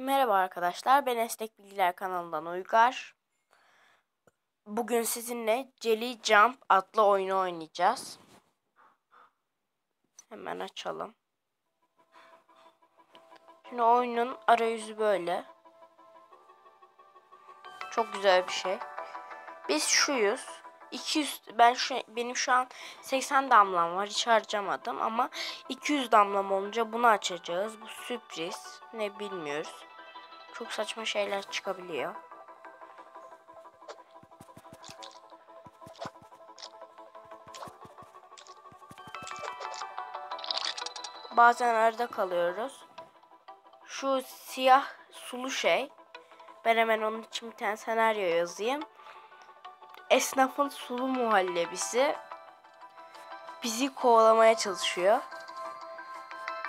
Merhaba arkadaşlar, ben Esnek Bilgiler kanalından Uygar. Bugün sizinle Jelly Jump adlı oyunu oynayacağız. Hemen açalım. Şimdi oyunun arayüzü böyle. Çok güzel bir şey. Biz şuyuz. 200 ben şu benim şu an 80 damlam var. Hiç harcamadım ama 200 damlam olunca bunu açacağız. Bu sürpriz. Ne bilmiyoruz. Çok saçma şeyler çıkabiliyor. Bazen arada kalıyoruz. Şu siyah sulu şey. Ben hemen onun için bir tane senaryo yazayım. Esnafın sulu muhallebisi bizi kovalamaya çalışıyor.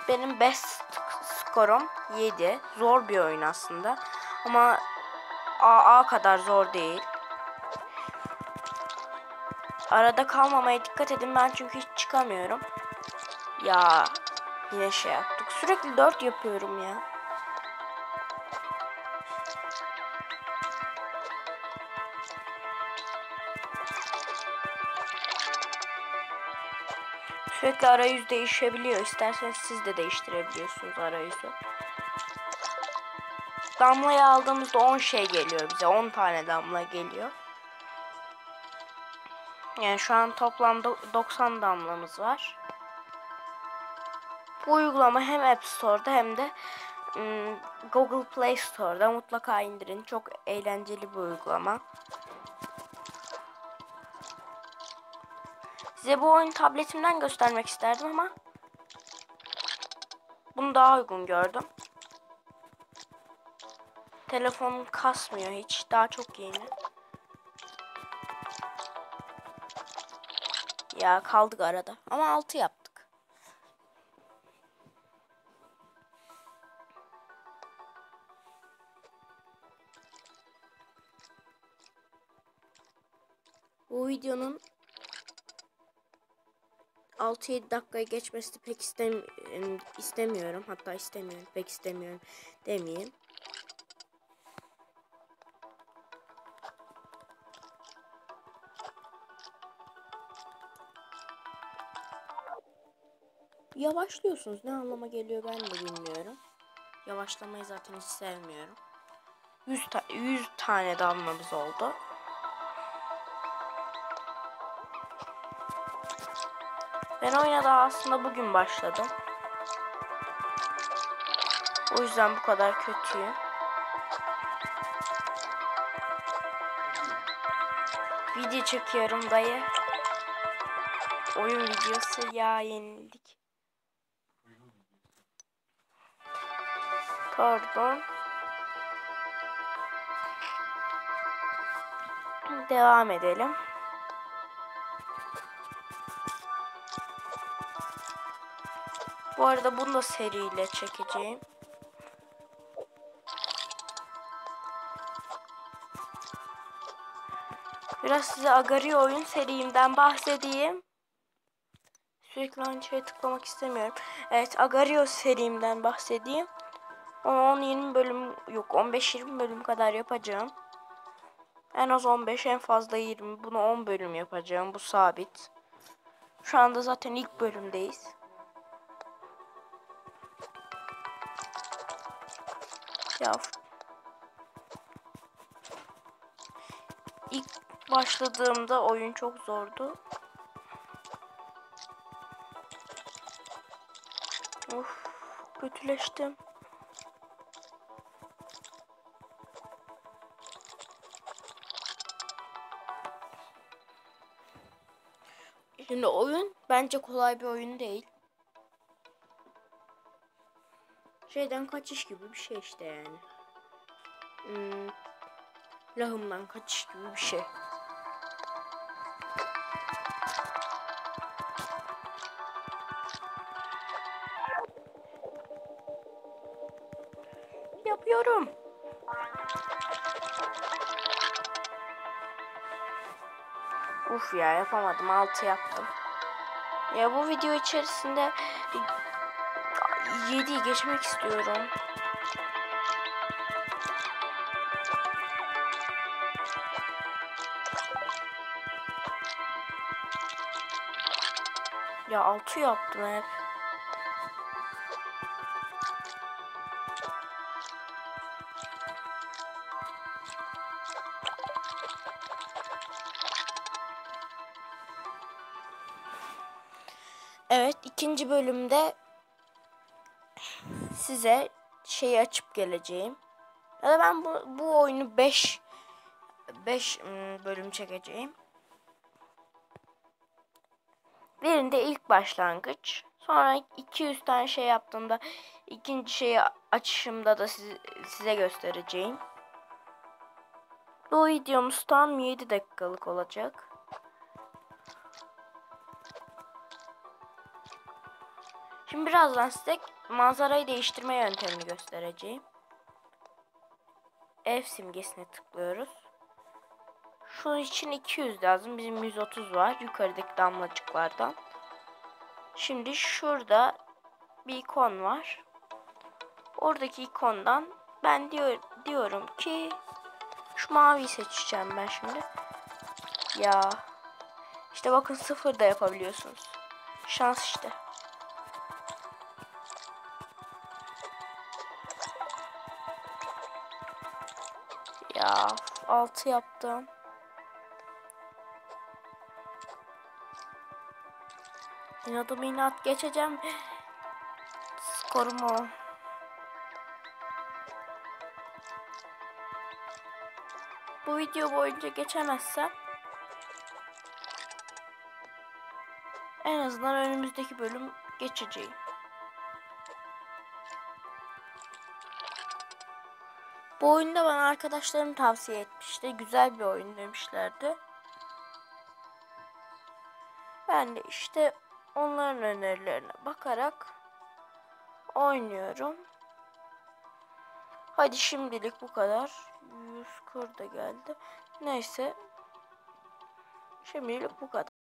Benim best skorum 7. Zor bir oyun aslında. Ama AA kadar zor değil. Arada kalmamaya dikkat edin ben çünkü hiç çıkamıyorum. Ya yine şey yaptık. Sürekli 4 yapıyorum ya. Sürekli arayüz değişebiliyor. İsterseniz siz de değiştirebiliyorsunuz arayüzü. Damlayı aldığımızda 10 şey geliyor bize. 10 tane damla geliyor. Yani şu an toplamda 90 damlamız var. Bu uygulama hem App Store'da hem de ım, Google Play Store'da mutlaka indirin. Çok eğlenceli bir uygulama. Size bu oyunu tabletimden göstermek isterdim ama bunu daha uygun gördüm. Telefonum kasmıyor hiç. Daha çok yeni. Ya kaldık arada. Ama 6 yaptık. Bu videonun 6-7 dakikayı geçmesi pek istem istemiyorum. Hatta istemiyorum. Pek istemiyorum demeyeyim. Yavaşlıyorsunuz. Ne anlama geliyor ben de bilmiyorum. Yavaşlamayı zaten hiç sevmiyorum. 100, ta 100 tane damlamız oldu. Ben oyuna daha aslında bugün başladım. O yüzden bu kadar kötüyüm. Video çekiyorum dayı. Oyun videosu ya yenildik. Pardon. Devam edelim. Bu arada bunu da seriyle çekeceğim. Biraz size Agari oyun serimden bahsedeyim. Sürekli aynı şeye tıklamak istemiyorum. Evet Agario serimden bahsedeyim. 10-20 bölüm yok 15-20 bölüm kadar yapacağım. En az 15 en fazla 20 bunu 10 bölüm yapacağım bu sabit. Şu anda zaten ilk bölümdeyiz. Ya ilk başladığımda oyun çok zordu. Of kötüleştim. Şimdi oyun bence kolay bir oyun değil. Şeyden kaçış gibi bir şey işte yani. Hmm, lahımdan kaçış gibi bir şey. Yapıyorum. Uf ya yapamadım. 6 yaptım. Ya bu video içerisinde 7'yi geçmek istiyorum. Ya 6 yaptım hep. Evet ikinci bölümde size şeyi açıp geleceğim. Ya da ben bu, bu oyunu 5 5 bölüm çekeceğim. Birinde ilk başlangıç. Sonra 200 tane şey yaptığımda ikinci şeyi açışımda da siz, size göstereceğim. Bu videomuz tam 7 dakikalık olacak. Şimdi birazdan size manzarayı değiştirme yöntemini göstereceğim. Ev simgesine tıklıyoruz. Şu için 200 lazım. Bizim 130 var. Yukarıdaki damlacıklardan. Şimdi şurada bir ikon var. Oradaki ikondan ben diyor, diyorum ki şu maviyi seçeceğim ben şimdi. Ya. İşte bakın sıfır da yapabiliyorsunuz. Şans işte. Ya 6 yaptım. İnadım inat geçeceğim. Skorum. Bu video boyunca geçemezsem en azından önümüzdeki bölüm geçeceğim. Bu oyunda bana arkadaşlarım tavsiye etmişti. Güzel bir oyun demişlerdi. Ben de işte onların önerilerine bakarak oynuyorum. Hadi şimdilik bu kadar. 140 da geldi. Neyse. Şimdilik bu kadar.